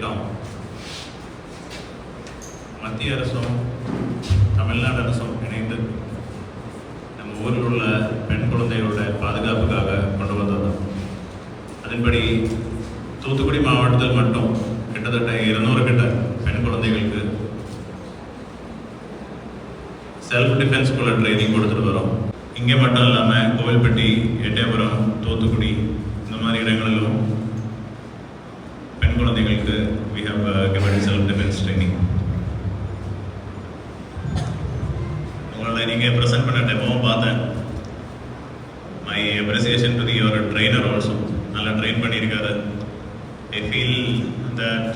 திட்டம். மத்திய அரசும் தமிழ்நாடு அரசும் இணைந்து நம்ம ஊரில் உள்ள பெண் குழந்தைகளோட பாதுகாப்புக்காக கொண்டு வந்தது. அதன்படி தூத்துக்குடி மாவட்டத்தில் மட்டும் கிட்டத்தட்ட இருநூறு கிட்ட பெண் குழந்தைகளுக்கு செல்ஃப் டிஃபென்ஸ்குள்ள ட்ரைனிங் கொடுத்துட்டு வரோம். இங்கே மட்டும் இல்லாமல் கோவில்பட்டி எட்டயபுரம் தூத்துக்குடி இந்த மாதிரி இடங்களிலும் குழந்தைகளுக்கு we have given self defence training உங்களை நீங்கள் ப்ரெசென்ட் பண்ண டெமோவும் பார்த்தேன். My appreciation to the your trainer also நல்லா ட்ரெயின் பண்ணியிருக்காரு. ஐ ஃபீல் தட்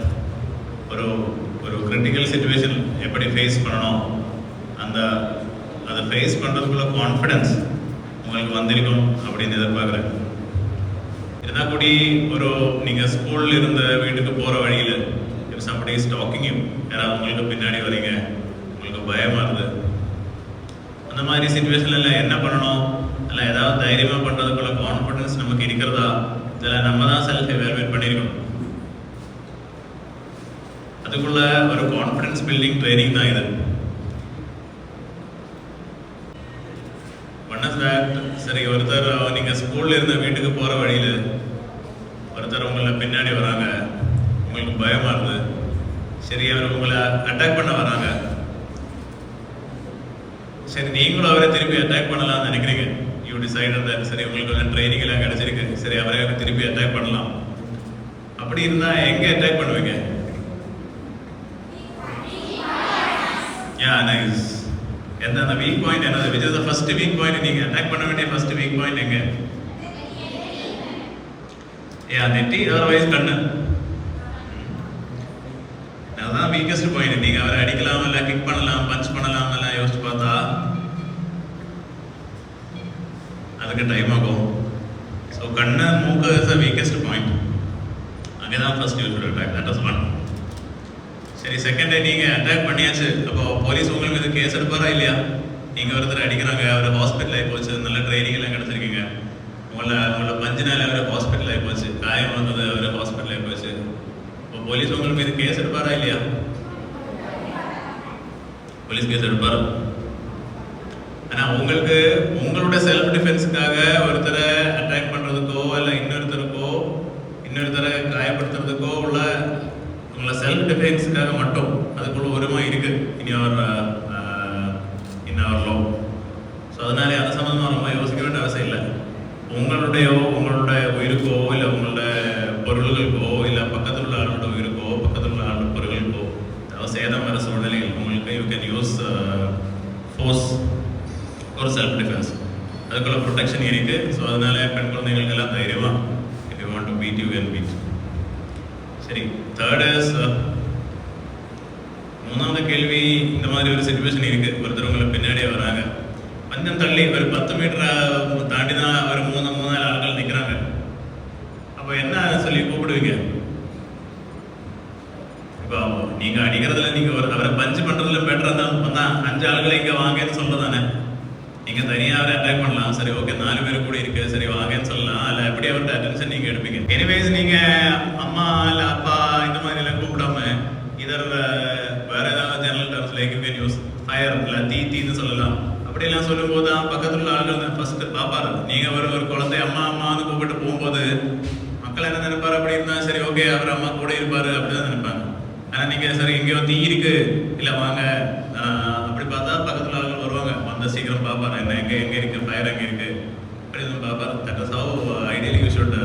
ஒரு ஒரு கிரிட்டிக்கல் சுச்சுவேஷன் எப்படி ஃபேஸ் பண்ணணும் அந்த அதை ஃபேஸ் பண்ணுறதுக்குள்ள கான்ஃபிடன்ஸ் உங்களுக்கு வந்திருக்கும் அப்படின்னு எதிர்பார்க்குறேன். இருந்தால் கூடி ஒரு நீங்கள் ஸ்கூல்ல இருந்த வீட்டுக்கு போகிற வழியில் இஃப் சம்படி ஸ்டாக்கிங் யாராவது உங்களுக்கு பின்னாடி வரீங்க உங்களுக்கு பயமாக இருது அந்த மாதிரி சுச்சுவேஷன்ல என்ன பண்ணணும்? இல்லை ஏதாவது தைரியமாக பண்ணுறதுக்குள்ள கான்ஃபிடன்ஸ் நமக்கு இருக்கிறதா? இதில் நம்ம தான் செல்ஃப் எவாலுவேட் பண்ணியிருக்கணும் அதுக்குள்ள ஒரு கான்ஃபிடன்ஸ் பில்டிங் ட்ரைனிங் தான் இது. ஒன் இஸ் தட் சரி ஒருத்தர் நீங்கள் ஸ்கூல்ல இருந்த வீட்டுக்கு போகிற வழியில் ஒருத்தர் உங்களை பின்னாடி வராங்க. உங்களுக்கு பயமாக இருந்தது சரி அவர் உங்களை அட்டாக் பண்ண வராங்க. சரி நீங்களும் அவரை திருப்பி அட்டாக் பண்ணலாம்னு நினைக்கிறீங்க. யூ டிசைட் இருந்தால் சரி உங்களுக்கு எல்லாம் ட்ரைனிங் எல்லாம் கிடைச்சிருக்கு. சரி அவரை திருப்பி அட்டாக் பண்ணலாம். அப்படி இருந்தால் எங்கே அட்டாக் பண்ணுவீங்க? யா நைஸ் எந்த அந்த வீக் பாயிண்ட் என்னது? Which is the first weak point நீங்க அட்டாக் பண்ண வேண்டிய ஃபர்ஸ்ட் வீக் பாயிண்ட் எங்க? யா நெட்டி அதர்வைஸ் கண்ணு. அதுதான் வீக்கஸ்ட் பாயிண்ட் நீங்க அவரை அடிக்கலாம் இல்ல கிக் பண்ணலாம் பஞ்ச் பண்ணலாம் எல்லாம் யோசிச்சு பார்த்தா அதுக்கு டைம் ஆகும். ஸோ கண்ணு மூக்கு இஸ் த வீக்கஸ்ட் பாயிண்ட் அங்கே தான் first use attack that is one சரி செகண்ட் டே நீங்க அட்டாக் பண்ணியாச்சு அப்போ போலீஸ் உங்களுக்கு இது கேஸ் எடுப்பாரா இல்லையா நீங்க ஒருத்தர் அடிக்கிறாங்க அவர் ஹாஸ்பிட்டல் ஆகி போச்சு நல்ல ட்ரைனிங் எல்லாம் கிடைச்சிருக்கீங்க உங்களை உங்களை பஞ்சு நாள் அவர் ஹாஸ்பிட்டல் ஆகி போச்சு காயம் வந்தது அவர் ஹாஸ்பிட்டல் ஆகி போச்சு இப்போ போலீஸ் உங்களுக்கு மீது கேஸ் எடுப்பாரா இல்லையா போலீஸ் கேஸ் எடுப்பாரு ஆனா உங்களுக்கு உங்களோட செல்ஃப் டிஃபென்ஸுக்காக ஒருத்தரை அட்டாக் பண்றதுக்கோ இல்ல உங்களை செல்ஃப் டிஃபென்ஸுக்காக மட்டும் அதுக்குள்ள உரிமை இருக்கு in your in our law so அதனால அது சம்மந்தமாக ரொம்ப யோசிக்க வேண்டிய அவசியம் இல்லை உங்களுடையோ உங்களோட உயிருக்கோ இல்லை உங்களோட பொருள்களுக்கோ இல்லை பக்கத்தில் உள்ள ஆளோட உயிருக்கோ பக்கத்தில் உள்ள ஆளோட பொருள்களுக்கோ அதாவது சேதம் வர சூழ்நிலையில் உங்களுக்கு யூ கேன் யூஸ் ஃபோர்ஸ் ஒரு செல்ஃப் டிஃபென்ஸ் அதுக்குள்ள ப்ரொடெக்ஷன் இருக்கு ஸோ அதனால பெண் குழந்தைங்களுக்கு எல்லாம் தைரியமா if you want to beat you can beat சரி தேர்ட் இஸ் மூணாவது கேள்வி இந்த மாதிரி ஒரு சுச்சுவேஷன் இருக்குது ஒருத்தர் உங்களை பின்னாடியே வராங்க. கொஞ்சம் தள்ளி ஒரு பத்து மீட்டர் தாண்டி தான் ஒரு மூணு மூணு ஆட்கள் நிற்கிறாங்க அப்போ என்ன சொல்லி கூப்பிடுவீங்க? இப்போ நீங்க அடிக்கிறதுல நீங்க ஒரு அவரை பஞ்சு பண்றதுல பெட்டரா தான். வந்தா அஞ்சு ஆளுகளை இங்க வாங்கன்னு சொல்றதானே நீங்க தனியா அவரை அட்டாக் பண்ணலாம். சரி ஓகே நாலு பேர் கூட இருக்கு. சரி வாங்கன்னு சொல்லலாம். இல்ல எப்படி அவர்கிட்ட அட்டென்ஷன் நீங்க எடுப்பீங்க? எனிவேஸ் நீங்க ஆயிரம் ஃபயர் தீ தீன்னு சொல்லலாம். அப்படி எல்லாம் சொல்லும்போது தான் பக்கத்துல உள்ள ஆளுகள் ஃபஸ்ட்டு பார்ப்பாரு நீங்க ஒரு ஒரு குழந்தை அம்மா அம்மான்னு கூப்பிட்டு போகும்போது மக்கள் என்ன நினைப்பாரு? அப்படி இருந்தா சரி ஓகே அவர் அம்மா கூட இருப்பாரு அப்படிதான் நினைப்பாங்க. ஆனா நீங்க சரி எங்கேயோ தீ இருக்கு. இல்லை வாங்க. ஆஹ் அப்படி பார்த்தா பக்கத்துல ஆளுகள் வருவாங்க. வந்த சீக்கிரம் பார்ப்பாரு என்ன எங்கே எங்கே இருக்கு? ஃபயர் எங்கே இருக்கு? அப்படின்னு பார்ப்பாரு that is how ideally you should